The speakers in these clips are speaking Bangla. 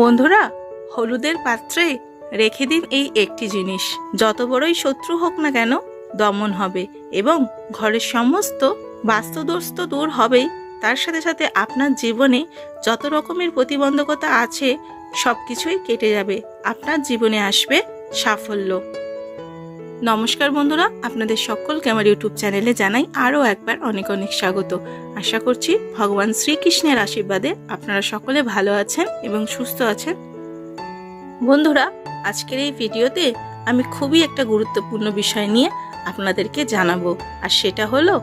বন্ধুরা, হলুদের পাত্রে রেখে দিন এই একটি জিনিস। যত বড়ই শত্রু হোক না কেন, দমন হবে এবং ঘরের সমস্ত বাস্তুদোষ তো দূর হবেই তার সাথে সাথে আপনার জীবনে যত রকমের প্রতিবন্ধকতা আছে সব কিছুই কেটে যাবে। আপনার জীবনে আসবে সাফল্য। নমস্কার বন্ধুরা, আপনাদের সকলকে আমার ইউটিউব চ্যানেলে জানাই আরও একবার অনেক অনেক স্বাগত। আশা করছি ভগবান শ্রীকৃষ্ণের আশীর্বাদে আপনারা সকলে ভালো আছেন এবং সুস্থ আছেন। বন্ধুরা, আজকের এই ভিডিওতে আমি খুবই একটা গুরুত্বপূর্ণ বিষয় নিয়ে আপনাদেরকে জানাব, আর সেটা হলো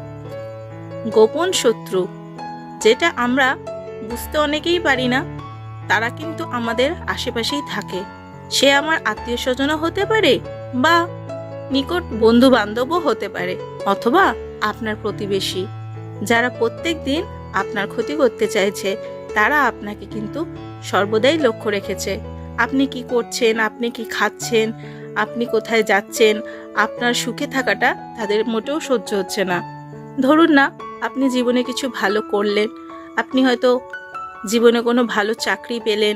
গোপন শত্রু, যেটা আমরা বুঝতে অনেকেই পারি না। তারা কিন্তু আমাদের আশেপাশেই থাকে। সে আমার আত্মীয় স্বজনও হতে পারে বা নিকট বন্ধু বান্ধবও হতে পারে, অথবা আপনার প্রতিবেশী। যারা প্রত্যেক দিন আপনার ক্ষতি করতে চাইছে, তারা আপনাকে কিন্তু সর্বদাই লক্ষ্য রেখেছে। আপনি কি করছেন, আপনি কি খাচ্ছেন, আপনি কোথায় যাচ্ছেন, আপনার সুখে থাকাটা তাদের মোটেও সহ্য হচ্ছে না। ধরুন না, আপনি জীবনে কিছু ভালো করলেন, আপনি হয়তো জীবনে কোনো ভালো চাকরি পেলেন,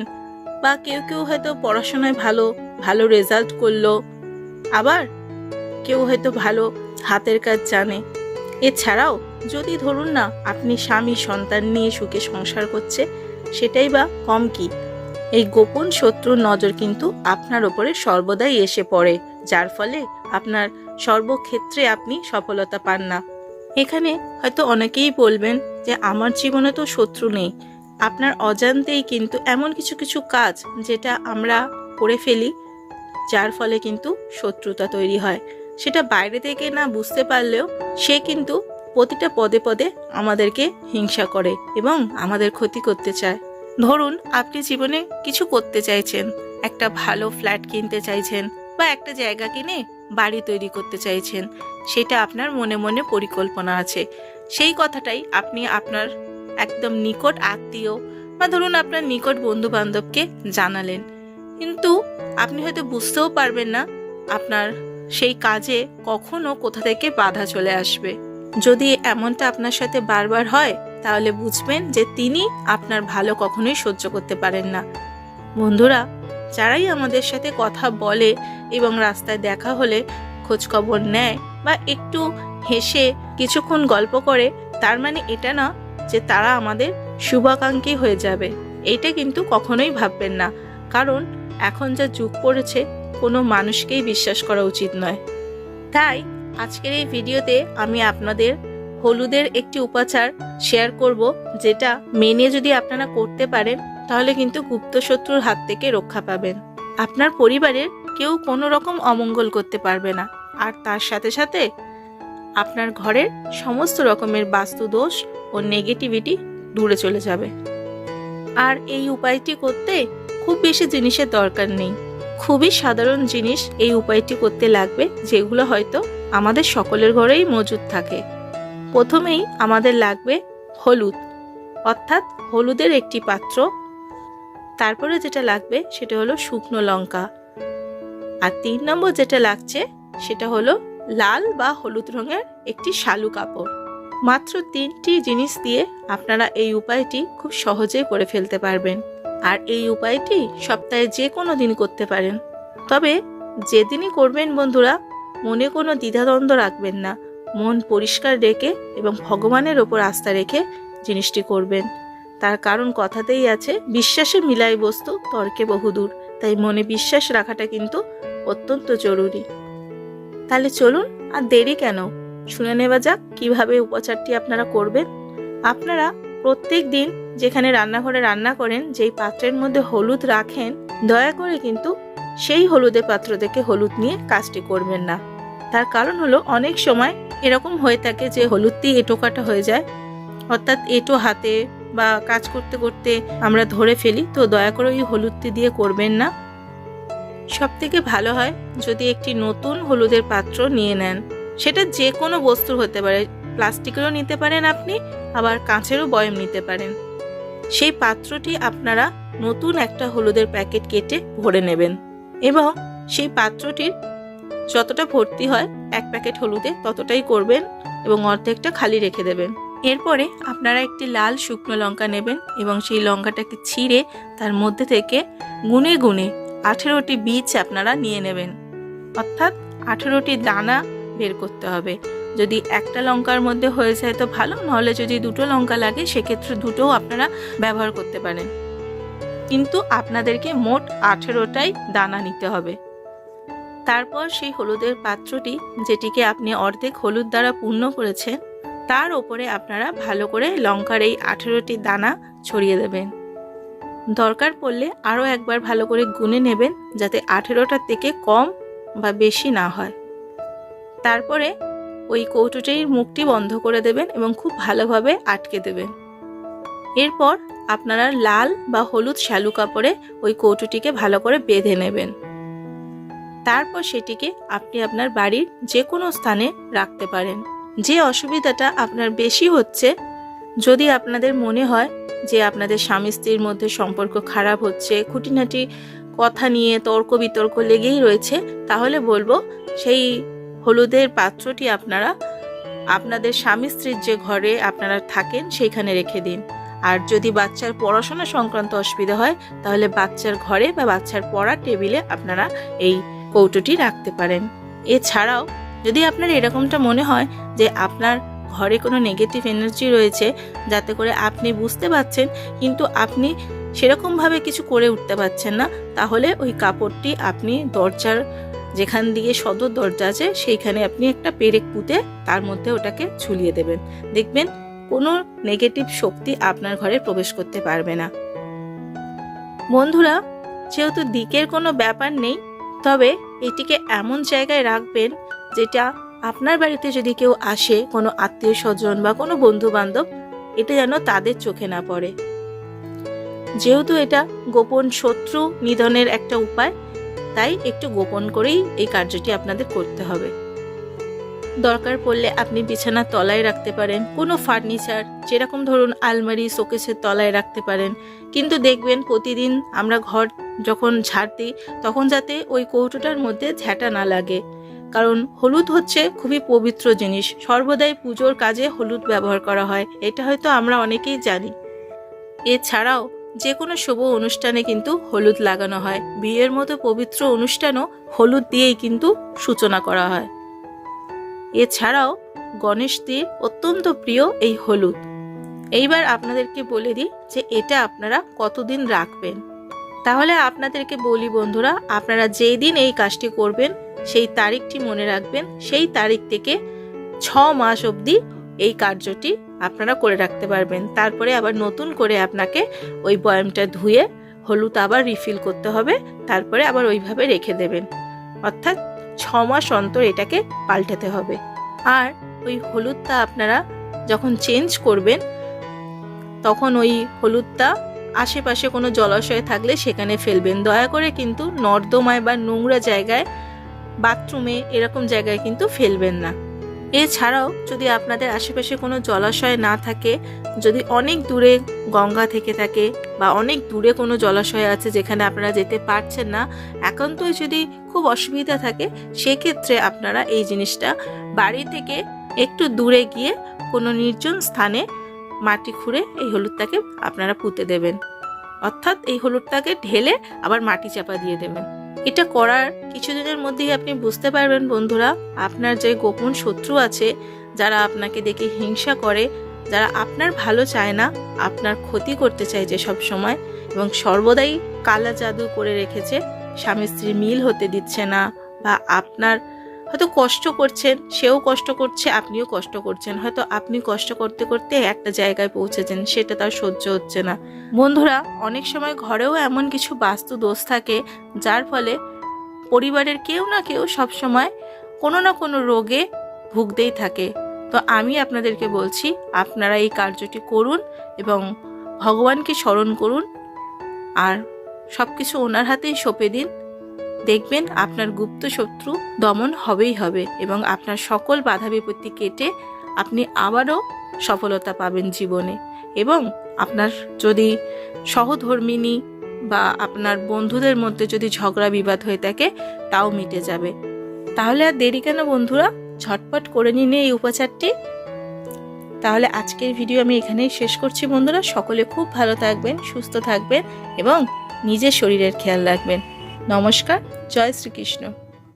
বা কেউ কেউ হয়তো পড়াশোনায় ভালো ভালো রেজাল্ট করল, আবার কেউ হয়তো ভালো হাতের কাজ জানে। এছাড়াও যদি ধরুন না আপনি স্বামী, সন্তান নিয়ে সুখে সংসার করছে, সেটাই বা কম কি? এই গোপন শত্রুর নজর কিন্তু আপনার ওপরে সর্বদাই এসে পড়ে, যার ফলে আপনার সর্বক্ষেত্রে আপনি সফলতা পান না। এখানে হয়তো অনেকেই বলবেন যে, আমার জীবনে তো শত্রু নেই। আপনার অজান্তেই কিন্তু এমন কিছু কিছু কাজ যেটা আমরা করে ফেলি, যার ফলে কিন্তু শত্রুতা তৈরি হয়। সেটা বাইরে থেকে না বুঝতে পারলেও সে কিন্তু প্রতিটা পদে পদে আমাদেরকে হিংসা করে এবং আমাদের ক্ষতি করতে চায়। ধরুন, আপনি জীবনে কিছু করতে চাইছেন, একটা ভালো ফ্ল্যাট কিনতে চাইছেন বা একটা জায়গা কিনে বাড়ি তৈরি করতে চাইছেন, সেটা আপনার মনে মনে পরিকল্পনা আছে। সেই কথাটাই আপনি আপনার একদম নিকট আত্মীয় বা ধরুন আপনার নিকট বন্ধু বান্ধবকে জানালেন। কিন্তু আপনি হয়তো বুঝতেও পারবেন না আপনার সেই কাজে কখনো কোথা থেকে বাধা চলে আসবে। যদি এমনটা আপনার সাথে বারবার হয়, তাহলে বুঝবেন যে তিনি আপনার ভালো কখনোই সহ্য করতে পারেন না। বন্ধুরা, যারাই আমাদের সাথে কথা বলে এবং রাস্তায় দেখা হলে খোঁজখবর নেয় বা একটু হেসে কিছুক্ষণ গল্প করে, তার মানে এটা না যে তারা আমাদের শুভাকাঙ্ক্ষী হয়ে যাবে। এটা কিন্তু কখনোই ভাববেন না। কারণ এখন যা যুগ পড়েছে কোনো মানুষকেই বিশ্বাস করা উচিত নয়। তাই আজকের এই ভিডিওতে আমি আপনাদের হলুদের একটি উপাচার শেয়ার করব, যেটা মেনে যদি আপনারা করতে পারেন, তাহলে কিন্তু গুপ্ত শত্রুর হাত থেকে রক্ষা পাবেন। আপনার পরিবারের কেউ কোনো রকম অমঙ্গল করতে পারবে না। আর তার সাথে সাথে আপনার ঘরের সমস্ত রকমের বাস্তু দোষ ও নেগেটিভিটি দূরে চলে যাবে। আর এই উপায়টি করতে খুব বেশি জিনিসের দরকার নেই। খুবই সাধারণ জিনিস এই উপায়টি করতে লাগবে, যেগুলো হয়তো আমাদের সকলের ঘরেই মজুদ থাকে। প্রথমেই আমাদের লাগবে হলুদ, অর্থাৎ হলুদের একটি পাত্র। তারপরে যেটা লাগবে সেটা হলো শুকনো লঙ্কা। আর তিন নম্বর যেটা লাগছে সেটা হলো লাল বা হলুদ রঙের একটি শালু কাপড়। মাত্র তিনটি জিনিস দিয়ে আপনারা এই উপায়টি খুব সহজেই করে ফেলতে পারবেন। আর এই উপায়টি সপ্তাহে যে কোনো দিন করতে পারেন। তবে যেদিনই করবেন বন্ধুরা, মনে কোনো দ্বিধাদ্বন্দ্ব রাখবেন না। মন পরিষ্কার রেখে এবং ভগবানের ওপর আস্থা রেখে জিনিসটি করবেন। তার কারণ কথাতেই আছে, বিশ্বাসে মিলাই বস্তু তর্কে বহুদূর। তাই মনে বিশ্বাস রাখাটা কিন্তু অত্যন্ত জরুরি। তাহলে চলুন আর দেরি কেন? শুনে নেওয়া যাক কীভাবে উপচারটি আপনারা করবেন। আপনারা প্রত্যেক দিন যেখানে রান্নাঘরে রান্না করেন, যেই পাত্রের মধ্যে হলুদ রাখেন, দয়া করে কিন্তু সেই হলুদের পাত্র থেকে হলুদ নিয়ে কাজটি করবেন না। তার কারণ হলো অনেক সময় এরকম হয়ে থাকে যে হলুদটি এঁটো কাটা হয়ে যায়, অর্থাৎ এঁটো হাতে বা কাজ করতে করতে আমরা ধরে ফেলি, তো দয়া করে ওই হলুদটি দিয়ে করবেন না। সব থেকে ভালো হয় যদি একটি নতুন হলুদের পাত্র নিয়ে নেন। সেটা যে কোনো বস্তুর হতে পারে, প্লাস্টিকেরও নিতে পারেন আপনি, আবার কাঁচেরও বয়ম নিতে পারেন। সেই পাত্রটি আপনারা নতুন একটা হলুদের প্যাকেট কেটে ভরে নেবেন এবং সেই পাত্রটির যতটা ভর্তি হয়, এক প্যাকেট হলুদে ততটাই করবেন এবং অর্ধেকটা খালি রেখে দেবেন। এরপরে আপনারা একটি লাল শুকনো লঙ্কা নেবেন এবং সেই লঙ্কাটাকে ছিঁড়ে তার মধ্যে থেকে গুনে গুনে আঠেরোটি বীজ আপনারা নিয়ে নেবেন। অর্থাৎ আঠেরোটি দানা বের করতে হবে। যদি একটা লঙ্কার মধ্যে হয়ে যায় তো ভালো, নাহলে যদি দুটো লঙ্কা লাগে, সেক্ষেত্রে দুটোও আপনারা ব্যবহার করতে পারেন। কিন্তু আপনাদেরকে মোট আঠেরোটাই দানা নিতে হবে। তারপর সেই হলুদের পাত্রটি, যেটিকে আপনি অর্ধেক হলুদ দ্বারা পূর্ণ করেছেন, তার ওপরে আপনারা ভালো করে লঙ্কার এই আঠেরোটি দানা ছড়িয়ে দেবেন। দরকার পড়লে আরও একবার ভালো করে গুনে নেবেন, যাতে আঠেরোটার থেকে কম বা বেশি না হয়। তারপরে ওই কৌটোটির মুখটি বন্ধ করে দেবেন এবং খুব ভালোভাবে আটকে দেবেন। এরপর আপনারা লাল বা হলুদ শ্যালু কাপড়ে ওই কৌটোটিকে ভালো করে বেঁধে নেবেন। তারপর সেটিকে আপনি আপনার বাড়ির যে কোনো স্থানে রাখতে পারেন। যে অসুবিধাটা আপনার বেশি হচ্ছে, যদি আপনাদের মনে হয় যে আপনাদের স্বামী স্ত্রীর মধ্যে সম্পর্ক খারাপ হচ্ছে, খুঁটিনাটি কথা নিয়ে তর্ক বিতর্ক লেগেই রয়েছে, তাহলে বলব সেই হলুদের পাত্রটি আপনারা, আপনাদের স্বামী স্ত্রীর যে ঘরে আপনারা থাকেন সেইখানে রেখে দিন। আর যদি বাচ্চার পড়াশোনা সংক্রান্ত অসুবিধা হয়, তাহলে বাচ্চার ঘরে বা বাচ্চার পড়ার টেবিলে আপনারা এই কৌটোটি রাখতে পারেন। এছাড়াও, যদি আপনার এরকমটা মনে হয় যে আপনার ঘরে কোনো নেগেটিভ এনার্জি রয়েছে, যাতে করে আপনি বুঝতে পারছেন, কিন্তু আপনি সেরকমভাবে কিছু করে উঠতে পারছেন না, তাহলে ওই কাপড়টি আপনি দরজার যেখান দিয়ে সদর দরজা আছে, সেইখানে আপনি একটা পেরেক পুঁতে তার মধ্যে ওটাকে ঝুলিয়ে দেবেন। দেখবেন কোনো নেগেটিভ শক্তি আপনার ঘরে প্রবেশ করতে পারবে না। বন্ধুরা, যেহেতু দিকের কোনো ব্যাপার নেই, তবে এটিকে এমন জায়গায় রাখবেন যেটা আপনার বাড়িতে যদি কেউ আসে, কোনো আত্মীয় স্বজন বা কোনো বন্ধু বান্ধব এটা যেন তাদের চোখে না পড়ে। যেহেতু এটা গোপন শত্রু নিধনের একটা উপায় তাই একটু গোপন করেই এই কার্যটি আপনাদের করতে হবে। দরকার পড়লে আপনি বিছানার তলায় রাখতে পারেন, কোনো ফার্নিচার, যেরকম ধরুন আলমারি, শোকেসের তলায় রাখতে পারেন। কিন্তু দেখবেন প্রতিদিন আমরা ঘর যখন ঝাড় দিই তখন যাতে ওই কৌটোটার মধ্যে ঝ্যাঁটা না লাগে। কারণ হলুদ হচ্ছে খুবই পবিত্র জিনিস, সর্বদাই পুজোর কাজে হলুদ ব্যবহার করা হয়, এটা হয়তো আমরা অনেকেই জানি। এছাড়াও যে কোনো শুভ অনুষ্ঠানে কিন্তু হলুদ লাগানো হয়। বিয়ের মতো পবিত্র অনুষ্ঠানও হলুদ দিয়েই কিন্তু সূচনা করা হয়। এছাড়াও গণেশদের অত্যন্ত প্রিয় এই হলুদ। এইবার আপনাদেরকে বলে দিই যে এটা আপনারা কতদিন রাখবেন। তাহলে আপনাদেরকে বলি বন্ধুরা, আপনারা যেই দিন এই কাজটি করবেন, সেই তারিখটি মনে রাখবেন। সেই তারিখ থেকে ছ মাস অবধি এই কার্যটি আপনারা করে রাখতে পারবেন। তারপরে আবার নতুন করে আপনাকে ওই বয়ামটা ধুয়ে হলুদ আবার রিফিল করতে হবে। তারপরে আবার ওইভাবে রেখে দেবেন। অর্থাৎ ছ মাস অন্তর এটাকে পাল্টাতে হবে। আর ওই হলুদটা আপনারা যখন চেঞ্জ করবেন, তখন ওই হলুদটা আশেপাশে কোনো জলাশয় থাকলে সেখানে ফেলবেন। দয়া করে কিন্তু নর্দমায় বা নোংরা জায়গায় বাথরুমে এরকম জায়গায় কিন্তু ফেলবেন না। এছাড়াও যদি আপনাদের আশেপাশে কোনো জলাশয় না থাকে, যদি অনেক দূরে গঙ্গা থেকে থাকে বা অনেক দূরে কোনো জলাশয় আছে যেখানে আপনারা যেতে পারছেন না, একান্তই যদি খুব অসুবিধা থাকে, সেক্ষেত্রে আপনারা এই জিনিসটা বাড়ি থেকে একটু দূরে গিয়ে কোনো নির্জন স্থানে মাটি খুঁড়ে এই হলুদটাকে আপনারা পুঁতে দেবেন। অর্থাৎ এই হলুদটাকে ঢেলে আবার মাটি চাপা দিয়ে দেবেন। এটা করার কিছুদিনের মধ্যেই আপনি বুঝতে পারবেন বন্ধুরা, আপনার যে গোপন শত্রু আছে, যারা আপনাকে দেখে হিংসা করে, যারা আপনার ভালো চায় না, আপনার ক্ষতি করতে চায় যে সব সময়, এবং সর্বদাই কালা জাদু করে রেখেছে, স্বামী স্ত্রী মিল হতে দিচ্ছে না, বা আপনার হয়তো কষ্ট করছেন, সেও কষ্ট করছে, আপনিও কষ্ট করছেন। হয়তো আপনি কষ্ট করতে করতে একটা জায়গায় পৌঁছেছেন, সেটা তার সহ্য হচ্ছে না। বন্ধুরা, অনেক সময় ঘরেও এমন কিছু বাস্তু দোষ থাকে, যার ফলে পরিবারের কেউ না কেউ সব সময় কোনো না কোনো রোগে ভুগতেই থাকে। তো আমি আপনাদেরকে বলছি, আপনারা এই কার্যটি করুন এবং ভগবানকে স্মরণ করুন, আর সব কিছু ওনার হাতেই সঁপে দিন। দেখবেন আপনার গুপ্ত শত্রু দমন হবেই হবে এবং আপনার সকল বাধা বিপত্তি কেটে আপনি আবারও সফলতা পাবেন জীবনে। এবং আপনার যদি সহধর্মিনী বা আপনার বন্ধুদের মধ্যে যদি ঝগড়া বিবাদ হয়ে থাকে, তাও মিটে যাবে। তাহলে আর দেরি কেন বন্ধুরা? ঝটপট করে নিন এই উপাচারটি। তাহলে আজকের ভিডিও আমি এখানেই শেষ করছি বন্ধুরা। সকলে খুব ভালো থাকবেন, সুস্থ থাকবেন এবং নিজের শরীরের খেয়াল রাখবেন। নমস্কার জয় শ্রীকৃষ্ণ।